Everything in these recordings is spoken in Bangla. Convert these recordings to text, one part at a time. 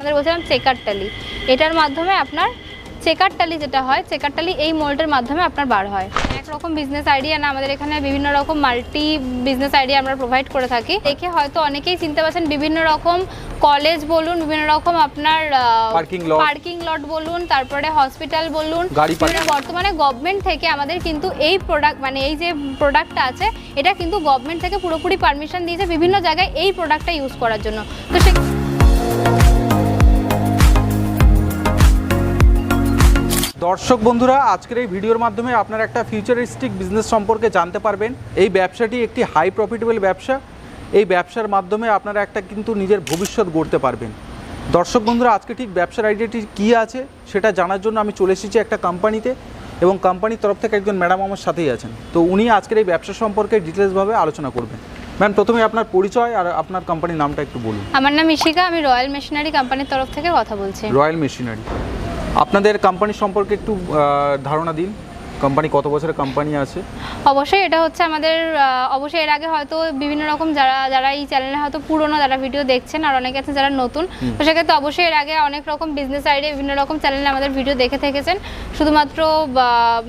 আমাদের বলছিলাম চেকার টালি। এটার মাধ্যমে আপনার চেকার টালি যেটা হয় চেকার টালি এই মোল্ডের মাধ্যমে আপনার বার হয়। একরকম বিজনেস আইডিয়া না আমাদের এখানে বিভিন্ন রকম মাল্টি বিজনেস আইডিয়া আমরা প্রোভাইড করে থাকি। দেখে হয়তো অনেকেই চিনতে পারছেন বিভিন্ন রকম কলেজ বলুন বিভিন্ন রকম আপনার পার্কিং লট বলুন তারপরে হসপিটাল বলুন। বর্তমানে গভর্নমেন্ট থেকে আমাদের কিন্তু এই প্রোডাক্ট মানে এই যে প্রোডাক্টটা আছে এটা কিন্তু গভর্নমেন্ট থেকে পুরোপুরি পারমিশন দিয়েছে বিভিন্ন জায়গায় এই প্রোডাক্টটা ইউজ করার জন্য। তো সে দর্শক বন্ধুরা আজকের এই ভিডিওর মাধ্যমে আপনারা একটা ফিউচারিস্টিক বিজনেস সম্পর্কে জানতে পারবেন। এই ব্যবসাটি একটি হাই প্রফিটেবল ব্যবসা। এই ব্যবসার মাধ্যমে আপনারা একটা কিন্তু নিজের ভবিষ্যৎ গড়তে পারবেন। দর্শক বন্ধুরা আজকে ঠিক ব্যবসার আইডিয়াটি কী আছে সেটা জানার জন্য আমি চলে এসেছি একটা কোম্পানিতে এবং কোম্পানির তরফ থেকে একজন ম্যাডাম আমার সাথেই আছেন। তো উনি আজকের এই ব্যবসা সম্পর্কে ডিটেলসভাবে আলোচনা করবেন। ম্যাম প্রথমে আপনার পরিচয় আর আপনার কোম্পানির নামটা একটু বলুন। আমার নাম ইশিকা আমি রয়্যাল মেশিনারি কোম্পানির তরফ থেকে কথা বলছি। রয়্যাল মেশিনারি আপনাদের কোম্পানি সম্পর্কে একটু ধারণা দিন। কোম্পানি কত বছরের কোম্পানি আছে? অবশ্যই এটা হচ্ছে আমাদের অবশ্যই এর আগে হয়তো বিভিন্ন রকম যারা যারা এই চ্যানেলে হয়তো পুরনো যারা ভিডিও দেখছেন আর অনেকে আছেন যারা নতুন তো সেক্ষেত্রে অবশ্যই এর আগে অনেক রকম বিজনেস আইডিয়া বিভিন্ন রকম চ্যানেলে আমাদের ভিডিও দেখে থেকেছেন। শুধুমাত্র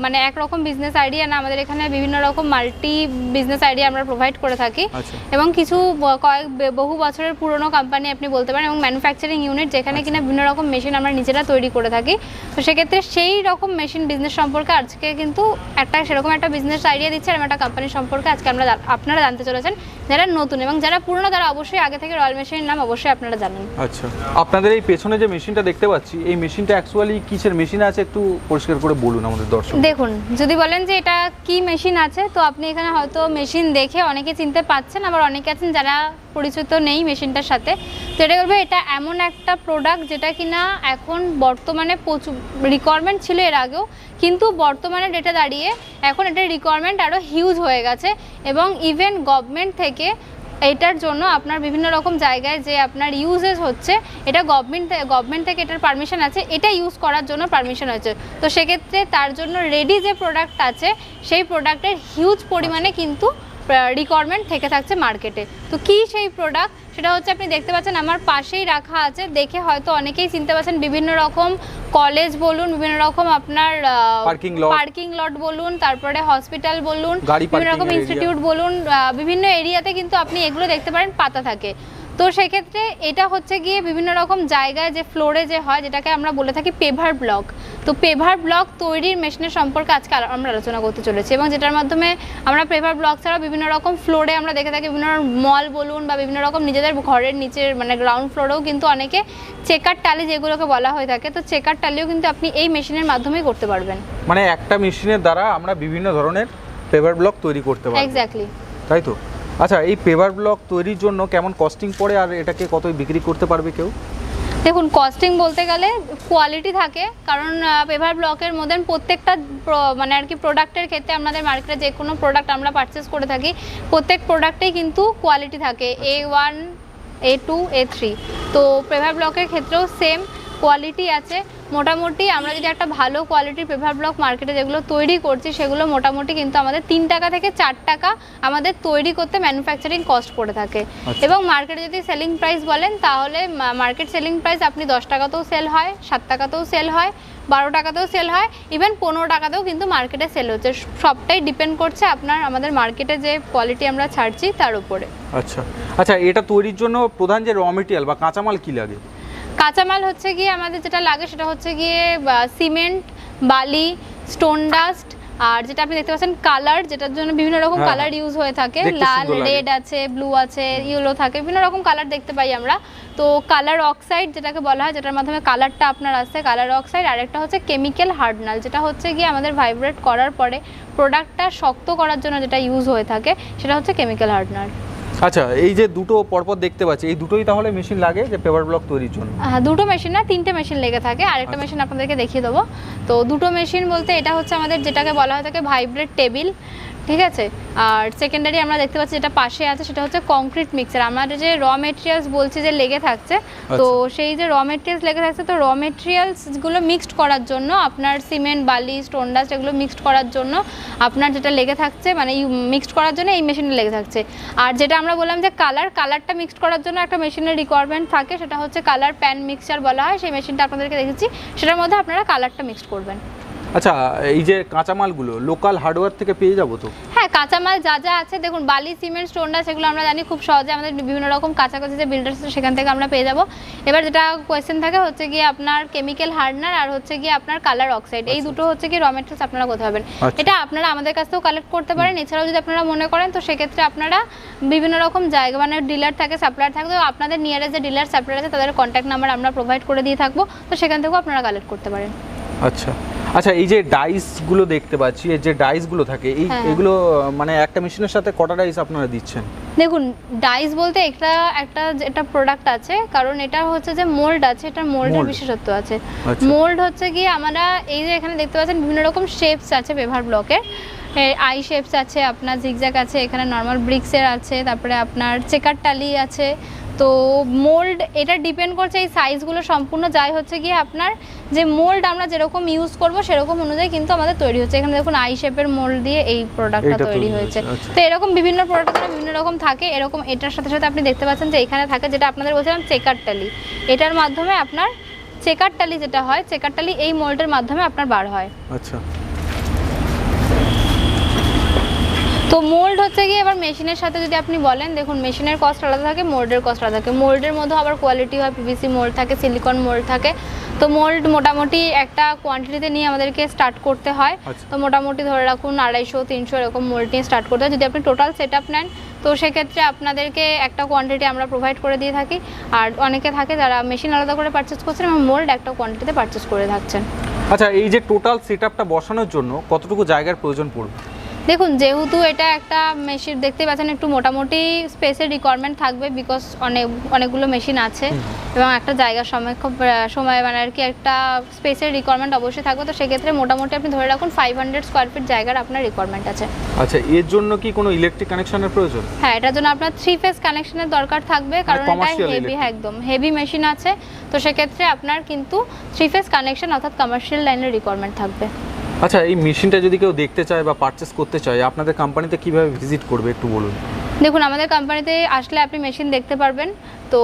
মানে একরকম বিজনেস আইডিয়া না আমাদের এখানে বিভিন্ন রকম মাল্টি বিজনেস আইডিয়া আমরা প্রোভাইড করে থাকি। আচ্ছা। এবং কিছু কয়েক বহু বছরের পুরনো কোম্পানি আপনি বলতে পারেন এবং ম্যানুফ্যাকচারিং ইউনিট যেখানে কিনা বিভিন্ন রকম মেশিন আমরা নিজেরা তৈরি করে থাকি। তো সেক্ষেত্রে সেই রকম মেশিন বিজনেস সম্পর্কে আজকে কিন্তু একটা সেরকম একটা বিজনেস আইডিয়া দিচ্ছে এবং একটা কোম্পানি সম্পর্কে আজকে আমরা আপনারা জানতে চলেছেন। যারা নতুন এবং যারা পুরনো তারা অবশ্যই আগে থেকে রয়্যাল মেশিনের নাম অবশ্যই আপনারা জানেন। আচ্ছা। আপনাদের এই পেছনে যে মেশিনটা দেখতে পাচ্ছি এই মেশিনটা অ্যাকচুয়ালি কিসের মেশিন আছে? একটু পরিষ্কার করে বলুন আমাদের দর্শক। দেখুন যদি বলেন যে এটা কি মেশিন আছে তো আপনি এখানে হয়তো মেশিন দেখে অনেকে চিনতে পাচ্ছেন আবার অনেকে আছেন যারা পরিচিত নেই মেশিনটার সাথে। তো এটা বলব, এটা এমন একটা প্রোডাক্ট যেটা কিনা এখন বর্তমানে প্রচুর রিকোয়ারমেন্ট ছিল এর আগেও, কিন্তু বর্তমানে ডেটা দাঁড়িয়ে এখন এটার রিকোয়ারমেন্ট আরও হিউজ হয়ে গেছে এবং ইভেন গভর্নমেন্ট থেকে এটার জন্য আপনার বিভিন্ন রকম জায়গায় যে আপনার ইউজেস হচ্ছে, এটা গভর্নমেন্ট গভর্নমেন্ট থেকে এটার পারমিশন আছে, এটা ইউজ করার জন্য পারমিশন হচ্ছে তো সেক্ষেত্রে তার জন্য রেডি যে প্রোডাক্ট আছে, সেই প্রোডাক্টের হিউজ পরিমাণে কিন্তু রিকোয়ারমেন্ট থেকে থাকছে মার্কেটে তো কি সেই প্রোডাক্ট সেটা হচ্ছে আপনি দেখতে পাচ্ছেন আমার পাশেই রাখা আছে। দেখে হয়তো অনেকেই চিনতে পারছেন বিভিন্ন রকম কলেজ বলুন বিভিন্ন রকম আপনার Parking lot। পার্কিং লট বলুন তারপরে হসপিটাল বলুন বিভিন্ন রকম ইনস্টিটিউট বলুন বিভিন্ন এরিয়াতে কিন্তু আপনি এগুলো দেখতে পারেন পাতা থাকে। তো সেক্ষেত্রে এটা হচ্ছে গিয়ে বিভিন্ন রকম জায়গায় যে ফ্লোরে যে হয় যেটাকে আমরা বলে থাকি পেভার ব্লক। তো পেভার ব্লক তৈরির মেশিনের সম্পর্কে আজকে আমরা আলোচনা করতে চলেছি এবং যেটার মাধ্যমে আমরা পেভার ব্লক ছাড়াও বিভিন্ন রকম ফ্লোরে আমরা দেখে থাকি বিভিন্ন মল বলুন বা বিভিন্ন রকম নিজেদের ঘরের নিচের মানে গ্রাউন্ড ফ্লোরেও কিন্তু অনেকে চেকার টালি যেগুলোকে বলা হয়ে থাকে তো চেকার টালিও কিন্তু আপনি এই মেশিনের মাধ্যমেই করতে পারবেন। মানে একটা মেশিনের দ্বারা আমরা বিভিন্ন ধরনের পেভার ব্লক তৈরি করতে পারি এক্স্যাক্টলি তাই তো? আচ্ছা এই পেপার ব্লক তৈরির জন্য কেমন কস্টিং পড়ে আর এটাকে কত বিক্রি করতে পারবে কেউ? দেখুন কস্টিং বলতে গেলে কোয়ালিটি থাকে, কারণ পেভার ব্লকের মধ্যে প্রত্যেকটা মানে আর কি প্রোডাক্টের ক্ষেত্রে আমাদের মার্কেটে যে কোনো প্রোডাক্ট আমরা পারচেস করে থাকি, প্রত্যেক প্রোডাক্টেই কিন্তু কোয়ালিটি থাকে A one A two A three তো পেভার ব্লকের ক্ষেত্রেও সেম কোয়ালিটি আছে। মোটামুটি আমরা যদি একটা ভালো কোয়ালিটির পেপার ব্লক মার্কেটে যেগুলো তৈরি করছি সেগুলো মোটামুটি কিন্তু আমাদের তিন টাকা থেকে চার টাকা আমাদের তৈরি করতে ম্যানুফ্যাকচারিং কস্ট পড়ে থাকে। আচ্ছা। এবং মার্কেটে যদি সেলিং প্রাইস বলেন তাহলে মার্কেট সেলিং প্রাইস আপনি দশ টাকাতেও সেল হয় সাত টাকাতেও সেল হয় বারো টাকাতেও সেল হয় ইভেন পনেরো টাকাতেও কিন্তু মার্কেটে সেল হচ্ছে। সবটাই ডিপেন্ড করছে আপনার আমাদের মার্কেটে যে কোয়ালিটি আমরা ছাড়ছি তার উপরে। আচ্ছা। আচ্ছা এটা তৈরির জন্য প্রধান যে র মেটেরিয়াল বা কাঁচামাল কি লাগে? কাঁচামাল হচ্ছে গিয়ে আমাদের যেটা লাগে সেটা হচ্ছে গিয়ে সিমেন্ট বালি স্টোন ডাস্ট আর যেটা আপনি দেখতে পাচ্ছেন কালার যেটার জন্য বিভিন্ন রকম হ্যাঁ, কালার ইউজ হয়ে থাকে। লাল রেড আছে ব্লু আছে ইয়েলো থাকে বিভিন্ন রকম কালার দেখতে পাই আমরা। তো কালার অক্সাইড যেটাকে বলা হয় যেটার মাধ্যমে কালারটা আপনার আসছে কালার অক্সাইড। আর একটা হচ্ছে কেমিক্যাল হার্ডনাল যেটা হচ্ছে গিয়ে আমাদের ভাইব্রেট করার পরে প্রোডাক্টটা শক্ত করার জন্য যেটা ইউজ হয়ে থাকে সেটা হচ্ছে কেমিক্যাল হার্ডনার আচ্ছা এই যে দুটো পরপর দেখতে পাচ্ছি এই দুটোই তাহলে মেশিন লাগে যে পেপার ব্লক তৈরির জন্য? হ্যাঁ দুটো মেশিন না তিনটে মেশিন লেগে থাকে। আরেকটা আচ্ছা। মেশিন আপনাদেরকে দেখিয়ে দেবো। তো দুটো মেশিন বলতে এটা হচ্ছে আমাদের যেটাকে বলা হয় থাকে ভাইব্রেট টেবিল ঠিক আছে? আর সেকেন্ডারি আমরা দেখতে পাচ্ছি যেটা পাশে আছে সেটা হচ্ছে কংক্রিট মিক্সার আমাদের যে র মেটেরিয়ালস বলছি যে লেগে থাকছে তো সেই যে র মেটেরিয়ালস লেগে থাকছে তো র মেটেরিয়ালসগুলো মিক্সড করার জন্য আপনার সিমেন্ট বালি স্টোন ডাস্ট এগুলো মিক্সড করার জন্য আপনার যেটা লেগে থাকছে মানে মিক্সড করার জন্য এই মেশিনে লেগে থাকছে। আর যেটা আমরা বললাম যে কালার কালারটা মিক্সড করার জন্য একটা মেশিনের রিকোয়ারমেন্ট থাকে সেটা হচ্ছে কালার প্যান মিক্সচার বলা হয় সেই মেশিনটা আপনাদেরকে দেখেছি সেটার মধ্যে আপনারা কালারটা মিক্সড করবেন। আচ্ছা এই যে কাঁচামালগুলো লোকাল হার্ডওয়্যার থেকে পেয়ে যাব তো? হ্যাঁ কাঁচামাল যা যা আছে দেখুন বালি সিমেন্ট স্টোনটা সেগুলো আমরা জানি খুব সহজে আমাদের বিভিন্ন রকম কাছাকাছি যে বিল্ডার্স আছে সেখান থেকে আমরা পেয়ে যাব। এবার যেটা কোয়েশ্চেন থাকে হচ্ছে গিয়ে আপনার কেমিক্যাল হার্ডনার আর হচ্ছে গিয়ে আপনার কালার অক্সাইড এই দুটো হচ্ছে কি র মেটেরিয়ালস আপনারা কোথায় পাবেন আচ্ছা। এটা আপনারা আমাদের কাছ থেকেও কালেক্ট করতে পারেন। এছাড়াও যদি আপনারা মনে করেন তো সেক্ষেত্রে আপনারা বিভিন্ন রকম জায়গা মানে ডিলার থাকে সাপ্লায়ার থাকে তো আপনাদের নিয়ারেস্ট যে ডিলার সাপ্লায়ার আছে তাদের কন্ট্যাক্ট নাম্বার আমরা প্রোভাইড করে দিয়ে থাকব। তো সেখান থেকেও আপনারা কালেক্ট করতে পারেন। আচ্ছা। আচ্ছা এই যে ডাইসগুলো দেখতে পাচ্ছি এই যে ডাইসগুলো থাকে এই হ্যাঁ। এগুলো মানে একটা মেশিনের সাথে কটা ডাইস আপনারা দিচ্ছেন দেখুন ডাইস বলতে একটা একটা একটা প্রোডাক্ট আছে কারণ এটা হচ্ছে যে মোল্ড আছে এটা মোল্ডের বিশেষত্ব আছে আচ্ছা। মোল্ড হচ্ছে কি আমরা এই যে এখানে দেখতে পাচ্ছেন বিভিন্ন রকম শেপস আছে পেভার ব্লকের আই শেপস আছে আপনার জিগজ্যাগ আছে এখানে নর্মাল ব্রিক্সের আছে তারপরে আপনার চেকার টালি আছে তো মোল্ড এটা ডিপেন্ড করছে এই সাইজগুলো সম্পূর্ণ। যাই হচ্ছে গিয়ে আপনার যে মোল্ড আমরা যেরকম ইউজ করব সেরকম অনুযায়ী কিন্তু আমাদের তৈরি হচ্ছে। এখানে দেখুন আই শেপের মোল্ড দিয়ে এই প্রোডাক্টটা তৈরি হয়েছে। আচ্ছা। তো এরকম বিভিন্ন প্রোডাক্ট বিভিন্ন রকম থাকে। এরকম এটার সাথে সাথে আপনি দেখতে পাচ্ছেন যে এখানে থাকে যেটা আপনাদের বলছিলাম চেকার টালি এটার মাধ্যমে আপনার চেকার টালি যেটা হয় চেকার টালি এই মোল্ডের মাধ্যমে আপনার বার হয়। আচ্ছা। তো মোল্ড হচ্ছে গিয়ে এবার মেশিনের সাথে যদি আপনি বলেন দেখুন মেশিনের কস্ট আলাদা থাকে মোল্ডের কস্ট আলাদা থাকে। মোল্ডের মধ্যে আবার কোয়ালিটি হয় পিভিসি মোল্ড থাকে সিলিকন মোল্ড থাকে। তো মোল্ড মোটামুটি একটা কোয়ান্টিটিতে নিয়ে আমাদেরকে স্টার্ট করতে হয়। আচ্ছা। তো মোটামুটি ধরে রাখুন আড়াইশো তিনশো এরকম মোল্ড নিয়ে স্টার্ট করতে হয়। যদি আপনি টোটাল সেট আপ নেন তো সেক্ষেত্রে আপনাদেরকে একটা কোয়ান্টিটি আমরা প্রোভাইড করে দিয়ে থাকি। আর অনেকে থাকে যারা মেশিন আলাদা করে পারচেস করছেন এবং মোল্ড একটা কোয়ান্টিটিতে পারচেস করে থাকছেন। আচ্ছা এই যে টোটাল সেট বসানোর জন্য কতটুকু জায়গার প্রয়োজন পড়বে? দেখুন যেহেতু এটা একটা মেশিন দেখতে পাচ্ছেন একটু মোটামুটি স্পেসের রিকোয়ারমেন্ট থাকবে বিকজ অনেক অনেকগুলো মেশিন আছে এবং একটা জায়গার সময় খুব সময় মানে আর কি একটা স্পেসের রিকোয়ারমেন্ট অবশ্যই থাকবে। তো সেক্ষেত্রে মোটামুটি আপনি ধরে রাখুন ফাইভ হান্ড্রেড স্কোয়ার ফিট জায়গার আপনার রিকোয়ারমেন্ট আছে। আচ্ছা এর জন্য কি কোনো ইলেকট্রিক কানেকশনের প্রয়োজন? হ্যাঁ এটার জন্য আপনার থ্রি ফেজ কানেকশনের দরকার থাকবে কারণ এটা মানে হেভি। একদম হেভি মেশিন আছে। তো সেক্ষেত্রে আপনার কিন্তু থ্রি ফেজ কানেকশন অর্থাৎ কমার্শিয়াল লাইনের রিকোয়ারমেন্ট থাকবে। আচ্ছা এই মেশিনটা যদি কেউ দেখতে চায় বা পারচেস করতে চায়, আপনাদের কোম্পানিতে কীভাবে ভিজিট করবে একটু বলুন? দেখুন, আমাদের কোম্পানিতে আসলে আপনি মেশিন দেখতে পারবেন। তো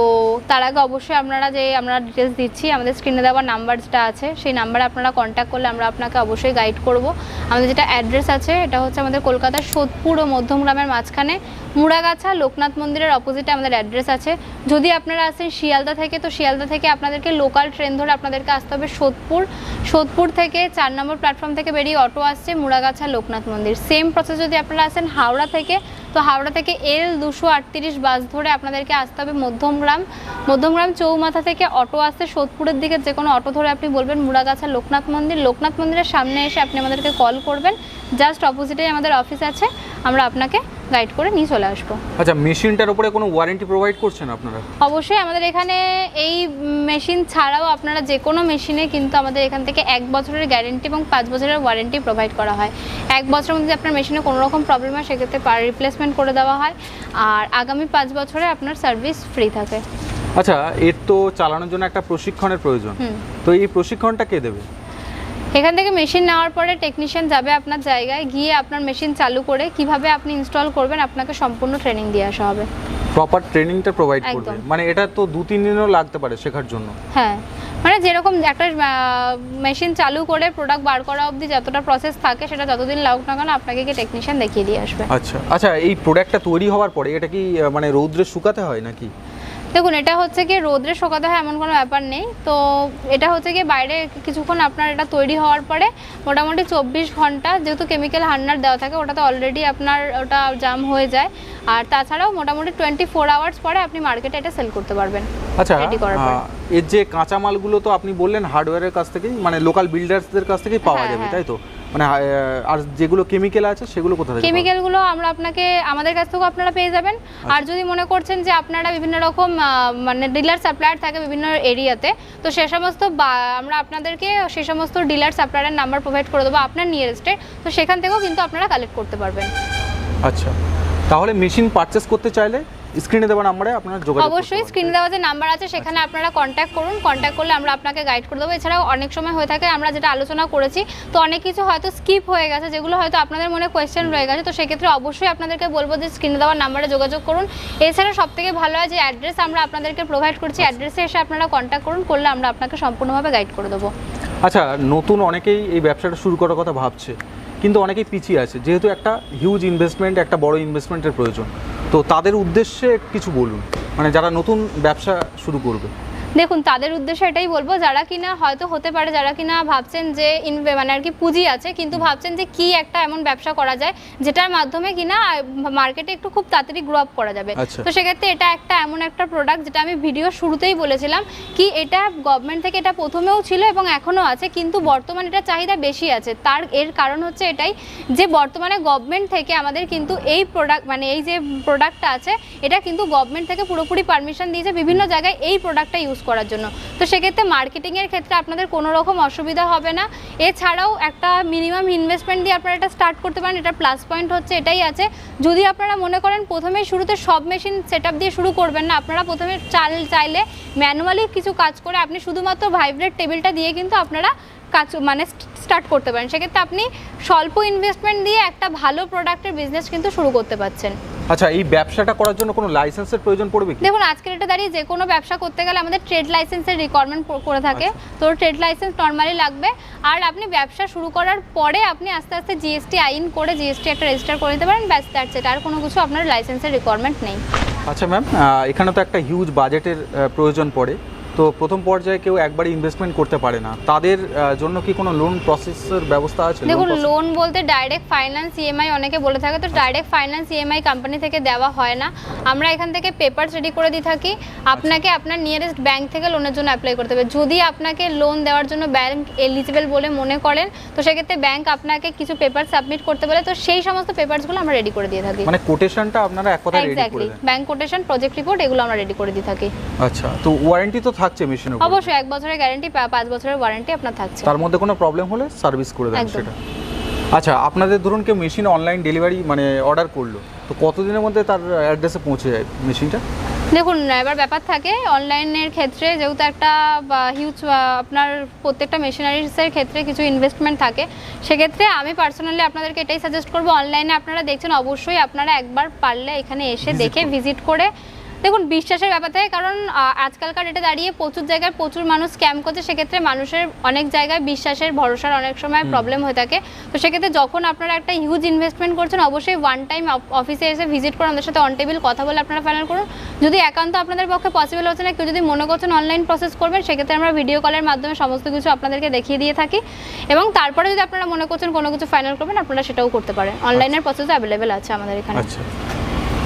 তার আগে অবশ্যই আপনারা যে আমরা ডিটেলস দিচ্ছি, আমাদের স্ক্রিনে দেওয়া নাম্বারটা আছে। সেই নাম্বারে আপনারা কন্ট্যাক্ট করলে আমরা আপনাকে অবশ্যই গাইড করব। আমাদের যেটা অ্যাড্রেস আছে, এটা হচ্ছে আমাদের কলকাতার সোদপুর ও মধ্যমগ্রামের মাঝখানে মুড়াগাছা, লোকনাথ মন্দিরের অপোজিটে আমাদের অ্যাড্রেস আছে। যদি আপনারা আসেন শিয়ালদা থেকে, তো শিয়ালদা থেকে আপনাদেরকে লোকাল ট্রেন ধরে আপনাদেরকে আসতে হবে সোদপুর। সোদপুর থেকে চার নম্বর প্ল্যাটফর্ম থেকে বেরিয়ে অটো আসছে মুড়াগাছা, লোকনাথ মন্দির। সেম প্রসেস যদি আপনারা আসেন হাওড়া থেকে, তো হাওড়া থেকে এল দুশো আটত্রিশ বাস ধরে আপনাদেরকে আসতে হবে মধ্যমগ্রাম। মধ্যমগ্রাম চৌমাথা থেকে অটো আসতে সোদপুরের দিকে, যে কোনো অটো ধরে আপনি বলবেন মুড়াগাছা, লোকনাথ মন্দির। লোকনাথ মন্দিরের সামনে এসে আপনি আমাদেরকে কল করবেন। জাস্ট অপোজিটেই আমাদের অফিস আছে। আমরা আপনাকে গাইড করে নিয়ে চলে আসব। আচ্ছা মেশিনটার উপরে কোনো ওয়ারেন্টি প্রোভাইড করছেন আপনারা? অবশ্যই আমাদের এখানে এই মেশিন ছাড়াও আপনারা যে কোনো মেশিনে কিন্তু আমাদের এখান থেকে এক বছরের গ্যারেন্টি এবং পাঁচ বছরের ওয়ারেন্টি প্রোভাইড করা হয়। এক বছরের মধ্যে আপনার মেশিনে কোনো রকম প্রবলেম হয় সেক্ষেত্রে পার রিপ্লেসমেন্ট করে দেওয়া হয়। আর আগামী পাঁচ বছরে আপনার সার্ভিস ফ্রি থাকে। আচ্ছা এর তো চালানোর জন্য একটা প্রশিক্ষণের প্রয়োজন। তো এই প্রশিক্ষণটা কে দেবে? এখান থেকে মেশিন নেওয়ার পরে টেকনিশিয়ান যাবে আপনার জায়গায় গিয়ে আপনার মেশিন চালু করে কীভাবে আপনি ইনস্টল করবেন আপনাকে সম্পূর্ণ ট্রেনিং দিয়ে আসা হবে। প্রপার ট্রেনিংটা প্রোভাইড করবে। মানে এটা তো দু তিন দিনও লাগতে পারে শেখার জন্য। হ্যাঁ। মানে যেরকম একটা মেশিন চালু করে প্রোডাক্ট বার করা অবধি যতটা প্রসেস থাকে সেটা যতদিন লাগুক না কেন আপনাকে কি টেকনিশিয়ান দেখিয়ে দিয়ে আসবে। আচ্ছা। আচ্ছা এই প্রোডাক্টটা তৈরি হওয়ার পরে এটা কি মানে রৌদ্রে শুকাতে হয় নাকি? দেখুন এটা হচ্ছে কি রোদ্রে শোকাতে হয় এমন কোনো ব্যাপার নেই তো এটা হচ্ছে কি বাইরে কিছুক্ষণ আপনার এটা তৈরি হওয়ার পরে মোটামুটি চব্বিশ ঘণ্টা যেহেতু কেমিক্যাল হান্নার দেওয়া থাকে ওটা তো অলরেডি আপনার ওটা জাম হয়ে যায় আর তাছাড়াও মোটামুটি টোয়েন্টি ফোর আওয়ার্স পরে আপনি মার্কেটে এটা সেল করতে পারবেন আচ্ছা। এর যে কাঁচামালগুলো তো আপনি বললেন হার্ডওয়্যারের কাছ থেকেই মানে লোকাল বিল্ডার্সদের কাছ থেকেই পাওয়া হ্যাঁ, যাবে হ্যাঁ। তাই তো মানে আর যেগুলো কেমিক্যাল আছে সেগুলো কোথা থেকে? কেমিক্যালগুলো আমরা আপনাকে আমাদের কাছ থেকেও আপনারা পেয়ে যাবেন। আর যদি মনে করছেন যে আপনারা বিভিন্ন রকম মানে ডিলার সাপ্লায়ার থাকে বিভিন্ন এরিয়াতে তো সে সমস্ত আমরা আপনাদেরকে সে সমস্ত ডিলার সাপ্লায়ারের নাম্বার প্রোভাইড করে দেবো আপনার নিয়ারেস্টে তো সেখান থেকেও কিন্তু আপনারা কালেক্ট করতে পারবেন। আচ্ছা। তাহলে মেশিন পারচেস করতে চাইলে স্ক্রিনে দেওয়া নাম্বারে আপনারা যোগাযোগ অবশ্যই। স্ক্রিনে দেওয়া যে নাম্বার আছে সেখানে আপনারা কন্ট্যাক্ট করুন। কন্ট্যাক্ট করলে আমরা আপনাকে গাইড করে দেবো। এছাড়াও অনেক সময় হয়ে থাকে আমরা যেটা আলোচনা করেছি তো অনেক কিছু হয়তো স্কিপ হয়ে গেছে যেগুলো হয়তো আপনাদের মনে কোয়েশ্চেন রয়ে গেছে তো সেক্ষেত্রে অবশ্যই আপনাদেরকে বলব যে স্ক্রিনে দেওয়া নাম্বারে যোগাযোগ করুন। এছাড়া সব থেকে ভালো হয় যে অ্যাড্রেস আমরা আপনাদেরকে প্রোভাইড করছি অ্যাড্রেসে এসে আপনারা কন্ট্যাক্ট করুন করলে আমরা আপনাকে সম্পূর্ণভাবে গাইড করে দেবো। আচ্ছা নতুন অনেকেই এই ব্যবসাটা শুরু করার কথা ভাবছে কিন্তু অনেকেই পিছিয়ে আছে। যেহেতু একটা হিউজ ইনভেস্টমেন্ট একটা বড় ইনভেস্টমেন্টের প্রয়োজন। তো তাদের উদ্দেশ্যে কিছু বলুন। মানে যারা নতুন ব্যবসা শুরু করবে। দেখুন তাদের উদ্দেশ্যে এটাই বলব যারা কিনা হয়তো হতে পারে যারা কিনা ভাবছেন যে ইনভে মানে আর কি পুঁজি আছে কিন্তু ভাবছেন যে কি একটা এমন ব্যবসা করা যায় যেটার মাধ্যমে কিনা মার্কেটে একটু খুব তাড়াতাড়ি গ্রো আপ করা যাবে আচ্ছা। তো সেক্ষেত্রে এটা একটা এমন একটা প্রোডাক্ট যেটা আমি ভিডিও শুরুতেই বলেছিলাম কি এটা গভর্নমেন্ট থেকে এটা প্রথমেও ছিল এবং এখনও আছে কিন্তু বর্তমানে এটা চাহিদা বেশি আছে তার এর কারণ হচ্ছে এটাই যে বর্তমানে গভর্নমেন্ট থেকে আমাদের কিন্তু এই প্রোডাক্ট মানে এই যে প্রোডাক্টটা আছে এটা কিন্তু গভর্নমেন্ট থেকে পুরোপুরি পারমিশন দিয়েছে বিভিন্ন জায়গায় এই প্রোডাক্টটা ইউজ করার জন্য। তো সেক্ষেত্রে মার্কেটিংয়ের ক্ষেত্রে আপনাদের কোনো রকম অসুবিধা হবে না। এছাড়াও একটা মিনিমাম ইনভেস্টমেন্ট দিয়ে আপনারা এটা স্টার্ট করতে পারেন, এটা প্লাস পয়েন্ট হচ্ছে, এটাই আছে। যদি আপনারা মনে করেন প্রথমে শুরুতে সব মেশিন সেট দিয়ে শুরু করবেন না, আপনারা প্রথমে চাল চাইলে ম্যানুয়ালি কিছু কাজ করে আপনি শুধুমাত্র ভাইব্রেট টেবিলটা দিয়ে কিন্তু আপনারা কাজ মানে স্টার্ট করতে পারেন। সেক্ষেত্রে আপনি স্বল্প ইনভেস্টমেন্ট দিয়ে একটা ভালো প্রোডাক্টের বিজনেস কিন্তু শুরু করতে পারছেন। আচ্ছা এই ব্যবসাটা করার জন্য কোনো লাইসেন্সের প্রয়োজন পড়বে কি? দেখুন আজকের এটা দাঁড়িয়ে যে কোনো ব্যবসা করতে গেলে আমাদের ট্রেড লাইসেন্সের রিকোয়ারমেন্ট করে থাকে। তো ট্রেড লাইসেন্স নর্মালি লাগবে। আর আপনি ব্যবসা শুরু করার পরে আপনি আস্তে আস্তে জিএসটি আইন করে জিএসটি একটা রেজিস্টার করে দিতে পারেন। ব্যাস দ্যাটস ইট আর কোনো কিছু আপনার লাইসেন্সের রিকোয়ারমেন্ট নেই। আচ্ছা ম্যাম এখানে তো একটা হিউজ বাজেটের প্রয়োজন পড়ে। তো প্রথম পর্যায়ে কেউ একবারই ইনভেস্টমেন্ট করতে পারে না। তাদের জন্য কি কোনো লোন প্রসেসের ব্যবস্থা আছে? দেখুন লোন বলতে ডাইরেক্ট ফাইন্যান্স ইএমআই অনেকে বলে থাকে তো ডাইরেক্ট ফাইন্যান্স ইএমআই কোম্পানি থেকে দেওয়া হয় না। আমরা এখান থেকে পেপারস রেডি করে দিয়ে থাকি। আপনাকে আপনার নিয়ারেস্ট ব্যাংক থেকে লোনের জন্য অ্যাপ্লাই করতে হবে। যদি আপনাকে লোন দেওয়ার জন্য ব্যাংক এলিজিবল বলে মনে করেন তো সেক্ষেত্রে ব্যাংক আপনাকে কিছু পেপার সাবমিট করতে বলে তো সেই সমস্ত পেপারসগুলো আমরা রেডি করে দিয়ে থাকি। মানে কোটেশনটা আপনারা এক কথায় রেডি করে দেন? ব্যাংক কোটেশন প্রজেক্ট রিপোর্ট এগুলো আমরা রেডি করে দিয়ে থাকি। আচ্ছা তো ওয়ারেন্টি তো থাকছে মেশিনের উপর? অবশ্যই এক বছরের গ্যারান্টি পাঁচ বছরের ওয়ারেন্টি আপনার থাকছে। তার মধ্যে কোনো প্রবলেম হলে সার্ভিস করে দেন সেটা। আচ্ছা আপনাদের ধরুন কেউ মেশিন অনলাইন ডেলিভারি মানে অর্ডার করল তো কতদিনের মধ্যে তার অ্যাড্রেসে পৌঁছে যায় মেশিনটা দেখুন এবার ব্যাপার থাকে অনলাইনের ক্ষেত্রে যেহেতু একটা হিউজ আপনার প্রত্যেকটা মেশিনারিসের ক্ষেত্রে কিছু ইনভেস্টমেন্ট থাকে সেক্ষেত্রে আমি পার্সোনালি আপনাদেরকে এটাই সাজেস্ট করব অনলাইনে আপনারা দেখছেন অবশ্যই আপনারা একবার পারলে এখানে এসে দেখে ভিজিট করে দেখুন বিশ্বাসের ব্যাপার থাকে কারণ আজকালকার ডেটে দাঁড়িয়ে প্রচুর জায়গায় প্রচুর মানুষ স্ক্যাম করছে সেক্ষেত্রে মানুষের অনেক জায়গায় বিশ্বাসের ভরসার অনেক সময় প্রবলেম হয়ে থাকে। তো সেক্ষেত্রে যখন আপনারা একটা হিউজ ইনভেস্টমেন্ট করছেন অবশ্যই ওয়ান টাইম অফিসে এসে ভিজিট করে আমাদের সাথে অন টেবিল কথা বলে আপনারা ফাইনাল করুন। যদি একান্ত আপনাদের পক্ষে পসিবল হচ্ছে না কেউ যদি মনে করছেন অনলাইন প্রসেস করবেন সেক্ষেত্রে আমরা ভিডিও কলের মাধ্যমে সমস্ত কিছু আপনাদেরকে দেখিয়ে দিয়ে থাকি। এবং তারপরে যদি আপনারা মনে করছেন কোনো কিছু ফাইনাল করবেন আপনারা সেটাও করতে পারেন। অনলাইনের প্রসেস অ্যাভেলেবেল আছে আমাদের এখানে। আচ্ছা।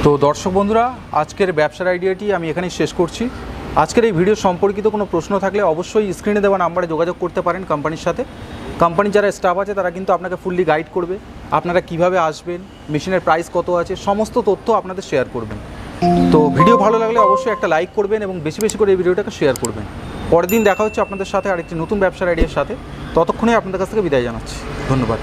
তো দর্শক বন্ধুরা, আজকের ব্যবসার আইডিয়াটি আমি এখানেই শেষ করছি। আজকের এই ভিডিও সম্পর্কিত কোনো প্রশ্ন থাকলে অবশ্যই স্ক্রিনে দেওয়া নাম্বারে যোগাযোগ করতে পারেন কোম্পানির সাথে। কোম্পানির যারা স্টাফ আছে, তারা কিন্তু আপনাকে ফুললি গাইড করবে। আপনারা কীভাবে আসবেন, মেশিনের প্রাইস কত আছে, সমস্ত তথ্য আপনাদের শেয়ার করবেন। তো ভিডিও ভালো লাগলে অবশ্যই একটা লাইক করবেন এবং বেশি বেশি করে এই ভিডিওটাকে শেয়ার করবেন। পরের দিন দেখা হচ্ছে আপনাদের সাথে আরেকটি নতুন ব্যবসার আইডিয়ার সাথে। ততক্ষণে আপনাদের কাছ থেকে বিদায় জানাচ্ছি। ধন্যবাদ।